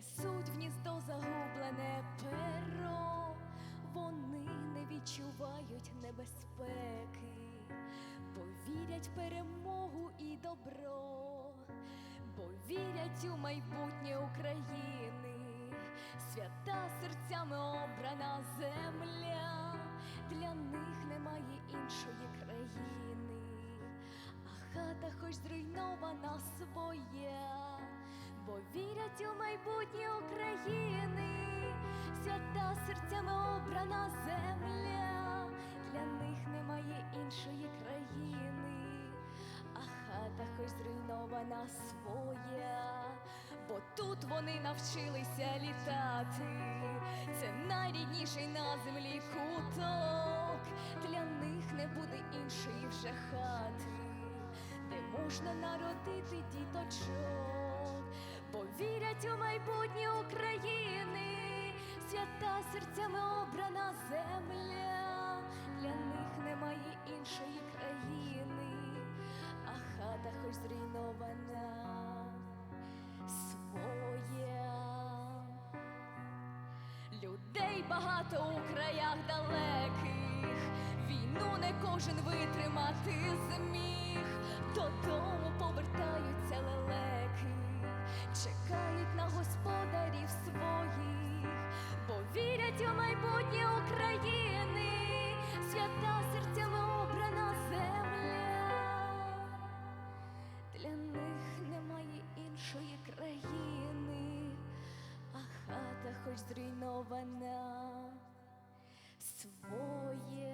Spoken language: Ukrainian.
несуть в гніздо загублене перо, вони не відчувають небезпеки, бо вірять в перемогу і добро, бо вірять у майбутнє України, свята серцями обрана земля, для них немає іншої країни. А хата хоч зруйнована вірять майбутнє України, свята серцями обрана земля, для них немає іншої країни, а хата хоч зруйнована своя, бо тут вони навчилися літати, це найрідніший на землі куток, для них не буде іншої вже хати де можна народити діточок, свята серцями обрана земля, для них немає іншої країни, а хата хоч зруйнована своя. Людей багато у краях далеких, війну не кожен витримати зміг, додому повертаються лелеки, чекають на господарів хоч зруйнована своє.